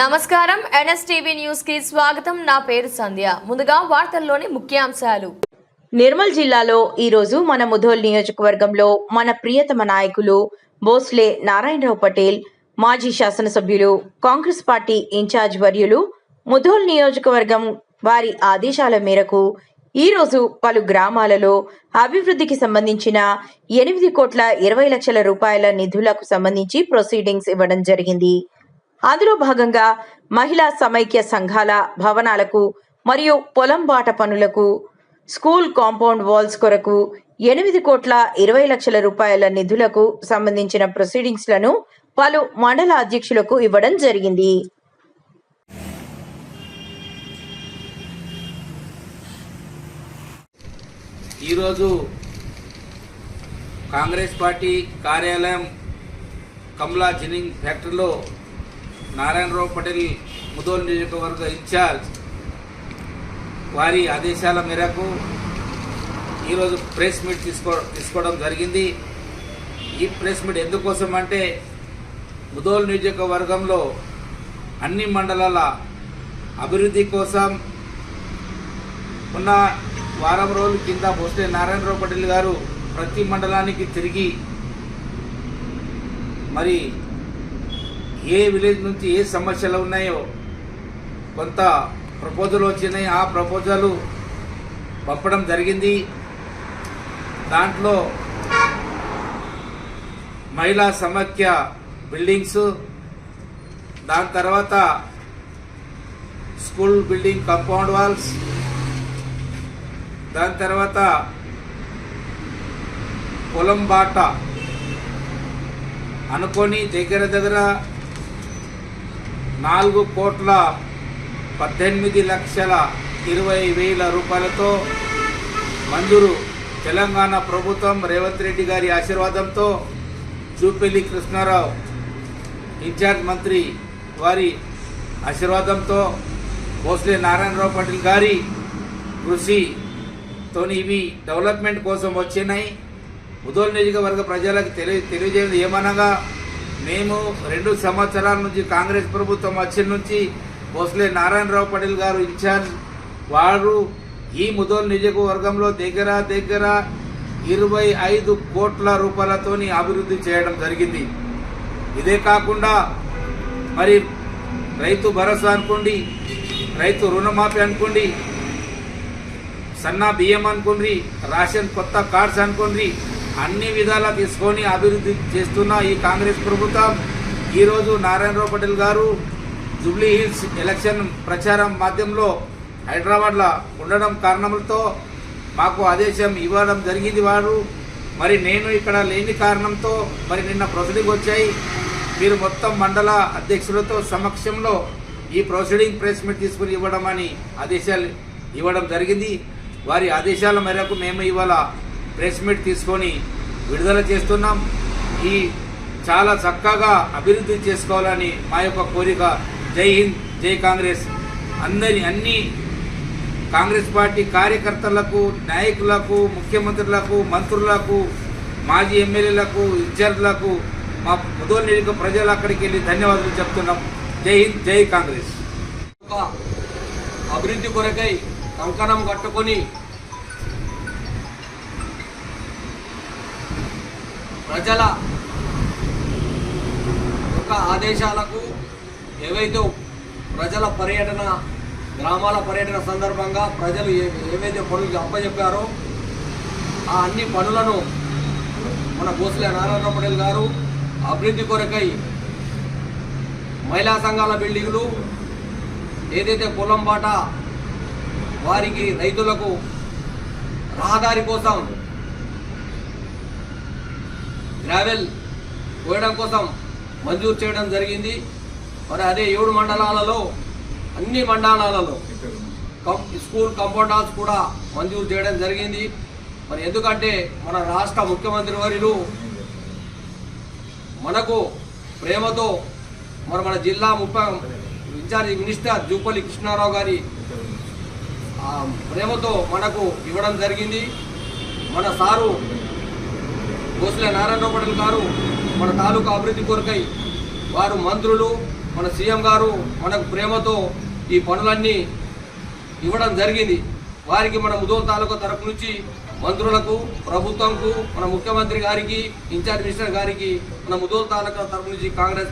నమస్కారం. ఎన్ఎస్టీవీ న్యూస్కి స్వాగతం. నా పేరు సంధ్య. ముందుగా వార్తల్లోని ముఖ్యాంశాలు. నిర్మల్ జిల్లాలో ఈరోజు మన ముధోల్ నియోజకవర్గంలో మన ప్రియతమ నాయకులు భోస్లే నారాయణరావు పటేల్ మాజీ శాసనసభ్యులు కాంగ్రెస్ పార్టీ ఇన్ఛార్జ్ వర్యులు ముధోల్ నియోజకవర్గం వారి ఆదేశాల మేరకు ఈరోజు పలు గ్రామాలలో అభివృద్ధికి సంబంధించిన ఎనిమిది కోట్ల ఇరవై లక్షల రూపాయల నిధులకు సంబంధించి ప్రొసీడింగ్స్ ఇవ్వడం జరిగింది. అందులో భాగంగా మహిళా సమైక్య సంఘాల భవనాలకు మరియు పొలం బాట పనులకు స్కూల్ కాంపౌండ్ వాల్స్ కొరకు ఎనిమిది కోట్ల ఇరవై లక్షల రూపాయల నిధులకు సంబంధించిన ప్రొసీడింగ్స్లను పలు మండల అధ్యక్షులకు ఇవ్వడం జరిగింది. ఈరోజు కాంగ్రెస్ పార్టీ కార్యాలయం కమలా జినింగ్ ఫ్యాక్టరీలో నారాయణరావు పటేల్ ముదోల్ నియోజకవర్గ ఇన్ఛార్జ్ వారి ఆదేశాల మేరకు ఈరోజు ప్రెస్ మీట్ తీసుకో తీసుకోవడం జరిగింది. ఈ ప్రెస్ మీట్ ఎందుకోసం అంటే ముదోల్ నియోజకవర్గంలో అన్ని మండలాల అభివృద్ధి కోసం ఉన్న వారం రోజుల కింద పోస్తే నారాయణరావు పటేల్ గారు ప్రతి మండలానికి తిరిగి మరి ఏ విలేజ్ నుంచి ఏ సమస్యలు ఉన్నాయో కొంత ప్రపోజల్ వచ్చినాయి ఆ ప్రపోజల్ పంపడం జరిగింది. దాంట్లో మహిళా సమాఖ్య బిల్డింగ్స్ దాని తర్వాత స్కూల్ బిల్డింగ్ కాంపౌండ్ వాల్స్ దాని తర్వాత పొలం బాట అనుకొని దగ్గర దగ్గర నాలుగు కోట్ల పద్దెనిమిది లక్షల ఇరవై వేల రూపాయలతో మంజూరు. తెలంగాణ ప్రభుత్వం రేవంత్ రెడ్డి గారి ఆశీర్వాదంతో చూపెల్లి కృష్ణారావు ఇన్ఛార్జ్ మంత్రి వారి ఆశీర్వాదంతో భోస్లే నారాయణరావు పాటిల్ గారి కృషితో ఇవి డెవలప్మెంట్ కోసం వచ్చినాయి. ముదోల్ నియోజకవర్గ ప్రజలకు తెలియ తెలియజేయడం ఏమనగా మేము రెండు సంవత్సరాల నుంచి కాంగ్రెస్ ప్రభుత్వం వచ్చిన నుంచి భోస్లే నారాయణరావు పటేల్ గారు ఇన్ఛార్జ్ వారు ఈ ముదోల్ నియోజకవర్గంలో దగ్గర దగ్గర ఇరవై ఐదు కోట్ల రూపాయలతోని అభివృద్ధి చేయడం జరిగింది. ఇదే కాకుండా మరి రైతు భరోసా అనుకోండి రైతు రుణమాఫీ అనుకోండి సన్నా బియ్యం అనుకోండి రేషన్ కొత్త కార్డ్స్ అనుకోండి అన్ని విధాలా తీసుకొని అభివృద్ధి చేస్తున్న ఈ కాంగ్రెస్ ప్రభుత్వం. ఈరోజు నారాయణరావు పటేల్ గారు జూబ్లీ హిల్స్ ఎలక్షన్ ప్రచారం మాధ్యమంలో హైదరాబాద్లో ఉండడం కారణంతో మాకు ఆదేశం ఇవ్వడం జరిగింది వారు. మరి నేను ఇక్కడ లేని కారణంతో మరి నిన్న ప్రొసీడింగ్ వచ్చాయి. మీరు మొత్తం మండల అధ్యక్షులతో సమక్షంలో ఈ ప్రొసీడింగ్ ప్రెస్ మీట్ తీసుకుని ఇవ్వడం అని ఆదేశాలు ఇవ్వడం జరిగింది. వారి ఆదేశాల మేరకు మేము ఇవాళ ప్రెస్ మీట్ తీసుకొని విడుదల చేస్తున్నాం. ఈ చాలా చక్కగా అభివృద్ధి చేసుకోవాలని మా యొక్క కోరిక. జై హింద్ జై కాంగ్రెస్. అందరి అన్ని కాంగ్రెస్ పార్టీ కార్యకర్తలకు నాయకులకు ముఖ్యమంత్రులకు మంత్రులకు మాజీ ఎమ్మెల్యేలకు ఇన్ఛార్జ్లకు మా ముదోల్ నియోజక ప్రజలు అక్కడికి వెళ్ళి ధన్యవాదాలు చెప్తున్నాం. జై హింద్ జై కాంగ్రెస్. ఒక అభివృద్ధి కొరకై కంకణం కట్టుకొని ప్రజల యొక్క ఆదేశాలకు ఏవైతే ప్రజల పర్యటన గ్రామాల పర్యటన సందర్భంగా ప్రజలు ఏవైతే పనులు అప్పచెప్పారో ఆ అన్ని పనులను మన భోసలే నారాయణ పటేల్ గారు అభివృద్ధి కొరకై మహిళా సంఘాల బిల్డింగులు ఏదైతే పొలం బాట వారికి రైతులకు రహదారి కోసం ట్రావెల్ పోయడం కోసం మంజూరు చేయడం జరిగింది. మరి అదే ఏడు మండలాలలో అన్ని మండలాలలో కం- స్కూల్ కంపౌండర్స్ హాల్స్ కూడా మంజూరు చేయడం జరిగింది. మరి ఎందుకంటే మన రాష్ట్ర ముఖ్యమంత్రి వారిలు మనకు ప్రేమతో మరి మన జిల్లా ముప్పై ఇన్ఛార్జి మినిస్టర్ జూపల్లి కృష్ణారావు గారి ప్రేమతో మనకు ఇవ్వడం జరిగింది. మన సారు భోసలే నారాయణరావు పటేల్ గారు మన తాలూకా అభివృద్ధి కొరకై వారు మంత్రులు మన సీఎం గారు మనకు ప్రేమతో ఈ పనులన్నీ ఇవ్వడం జరిగింది. వారికి మన ముదోల్ తాలూకా తరపు నుంచి మంత్రులకు ప్రభుత్వంకు మన ముఖ్యమంత్రి గారికి ఇన్ఛార్జ్ మినిస్టర్ గారికి మన ముదోల్ తాలూకా తరపు నుంచి కాంగ్రెస్